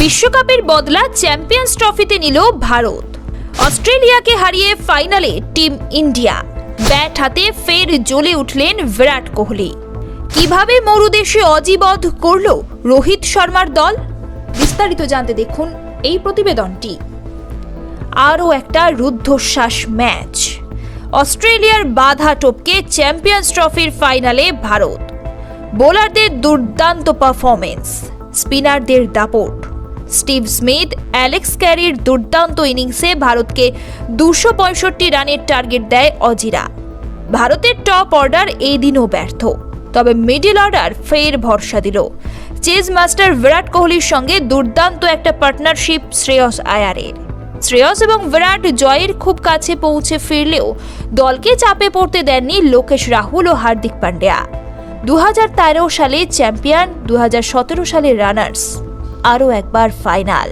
বিশ্বকাপের বদলা চ্যাম্পিয়ন্স ট্রফিতে নিল ভারত। অস্ট্রেলিয়াকে হারিয়ে ফাইনালে টিম ইন্ডিয়া। ব্যাট হাতে ফের জ্বলে উঠলেন বিরাট কোহলি। কীভাবে মরুদেশে অজিবধ করল রোহিত শর্মার দল? বিস্তারিত জানতে দেখুন এই প্রতিবেদনটি। আরও একটা রুদ্ধশ্বাস ম্যাচ। অস্ট্রেলিয়ার বাধা টপকে চ্যাম্পিয়ন্স ট্রফির ফাইনালে ভারত। বোলারদের দুর্দান্ত পারফরমেন্স স্পিনারদের দাপট। স্টিভ স্মিথ, অ্যালেক্স ক্যারির দুর্দান্ত ইনিংসে ভারতকে দুশো রানের টার্গেট দেয় অজিরা। ভারতের টপ অর্ডার এই দিনও ব্যর্থ, তবে মিডিল অর্ডার ফের ভরসা দিল। চেজ মাস্টার বিরাট কোহলির সঙ্গে দুর্দান্ত একটা পার্টনারশিপ শ্রেয়স আয়ারের। শ্রেয়স এবং বিরাট জয়ের খুব কাছে পৌঁছে ফিরলেও দলকে চাপে পড়তে দেননি লোকেশ রাহুল ও হার্দিক পান্ডিয়া। দু হাজার তেরো সালে চ্যাম্পিয়ন দু হাজার সতেরো সালে রানার্স। আরও একবার ফাইনাল।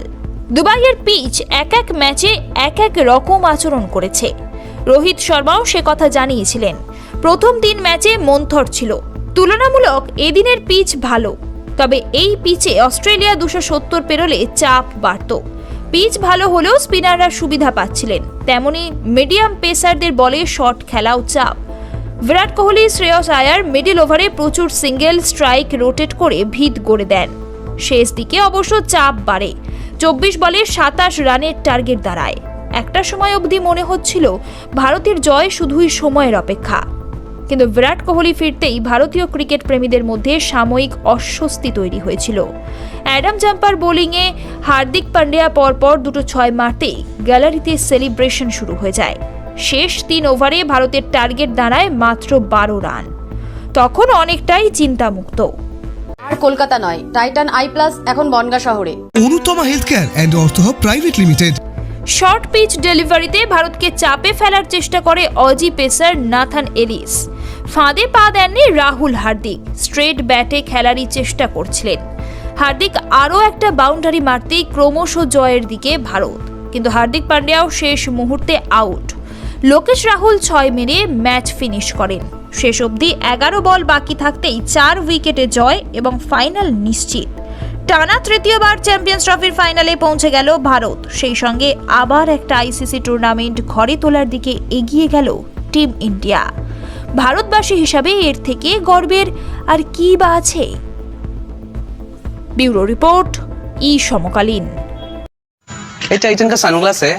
দুবাইয়ের পিচ এক এক ম্যাচে এক এক রকম আচরণ করেছে। রোহিত শর্মাও সে কথা জানিয়েছিলেন। প্রথম তিন ম্যাচে মন্থর ছিল। তুলনামূলক এদিনের পিচ ভালো। তবে এই পিচে অস্ট্রেলিয়া দুশো সত্তর পেরোলে চাপ বাড়ত। পিচ ভালো হলেও স্পিনাররা সুবিধা পাচ্ছিলেন। তেমনি মিডিয়াম পেসারদের বলে শট খেলাও চাপ। বিরাট কোহলি, শ্রেয়স আয়ার মিডিল ওভারে প্রচুর সিঙ্গেল স্ট্রাইক রোটেট করে ভিত গড়ে দেন। শেষ দিকে অবশ্য চাপ বাড়ে। চব্বিশ বলে সাতাশ রানের টার্গেট দাঁড়ায়। একটা সময় অবধি মনে হচ্ছিল, ভারতের জয় শুধুই সময়ের অপেক্ষা। কিন্তু বিরাট কোহলি ফিরতেই ভারতীয় ক্রিকেট প্রেমীদের মধ্যে সাময়িক অস্বস্তি তৈরি হয়েছিল। অ্যাডাম জাম্পার বোলিংয়ে হার্দিক পান্ডিয়া পরপর দুটো ছয় মারতেই গ্যালারিতে সেলিব্রেশন শুরু হয়ে যায়। শেষ তিন ওভারে ভারতের টার্গেট দাঁড়ায় মাত্র বারো রান। তখন অনেকটাই চিন্তামুক্ত। আর কলকাতা নয়। টাইটান আই প্লাস এখন বনগা শহরে। Anutama health care and ortho private limited short pitch ডেলিভারিতে ভারতকে চাপে ফেলার চেষ্টা করে অজি পেসার নাথান এলিস। ফাঁদে পা দেননি রাহুল হার্দিক। স্ট্রেট ব্যাটে খেলারই চেষ্টা করছিলেন। হার্দিক আরও একটা বাউন্ডারি মারতেই ক্রমশ জয়ের দিকে ভারত। কিন্তু হার্দিক পান্ডিয়াও শেষ মুহূর্তে আউট লোকেশ রাহুল ছয় মেরে ম্যাচ ফিনিশ করেন শেষ অবধি এগারো বল বাকি থাকতেই চার উইকেটে জয় এবং ফাইনাল নিশ্চিত। টানা তৃতীয়বার চ্যাম্পিয়ন্স ট্রফির ফাইনালে পৌঁছে গেল ভারত। সেই সঙ্গে আবার একটা আইসিসি টুর্নামেন্ট ঘরে তোলার দিকে এগিয়ে গেল টিম ইন্ডিয়া। ভারতবাসী হিসাবে এর থেকে গর্বের আর কি বা আছে? ব্যুরো রিপোর্ট, ই সমকালীন। এটা সানগ্লাস হ্যাঁ